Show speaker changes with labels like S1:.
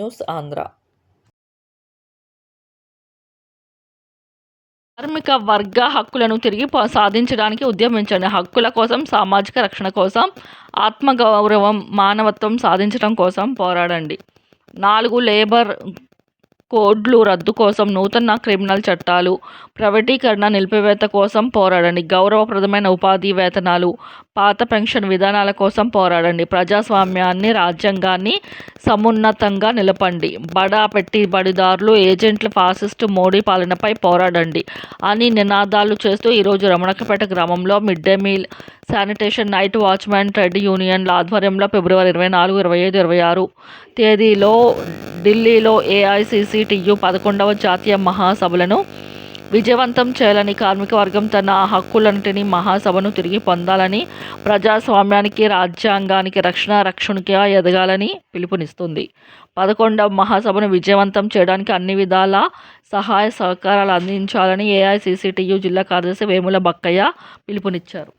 S1: News Andhra
S2: కార్మిక వర్గ హక్కులను తిరిగి సాధించడానికి ఉద్యమించండి. హక్కుల కోసం సామాజిక రక్షణ కోసం ఆత్మగౌరవం మానవత్వం సాధించడం కోసం పోరాడండి. నాలుగు లేబర్ కోడ్లు రద్దు కోసం నూతన క్రిమినల్ చట్టాలు ప్రైవేటీకరణ నిలిపివేత కోసం పోరాడండి. గౌరవప్రదమైన ఉపాధి వేతనాలు పాత పెన్షన్ విధానాల కోసం పోరాడండి. ప్రజాస్వామ్యాన్ని రాజ్యాంగాన్ని సమున్నతంగా నిలపండి. బడా పెట్టుబడిదారులు ఏజెంట్లు ఫాసిస్టు మోడీ పాలనపై పోరాడండి. అని నినాదాలు చేస్తూ ఈరోజు రమణకపేట గ్రామంలో mid day meal sanitation night watchmen trade యూనియన్ల ఆధ్వర్యంలో ఫిబ్రవరి ఇరవై నాలుగు ఇరవై ఐదు ఇరవై ఆరు తేదీలో ఢిల్లీలో ఏఐసిసిటియు పదకొండవ జాతీయ మహాసభలను విజయవంతం చేయాలని కార్మిక వర్గం తన హక్కులన్నింటినీ మహాసభను తిరిగి పొందాలని ప్రజాస్వామ్యానికి రాజ్యాంగానికి రక్షణ రక్షణగా ఎదగాలని పిలుపునిస్తుంది. పదకొండవ మహాసభను విజయవంతం చేయడానికి అన్ని విధాల సహాయ సహకారాలు అందించాలని ఏఐసిసిటియు జిల్లా కార్యదర్శి వేముల బక్కయ్య పిలుపునిచ్చారు.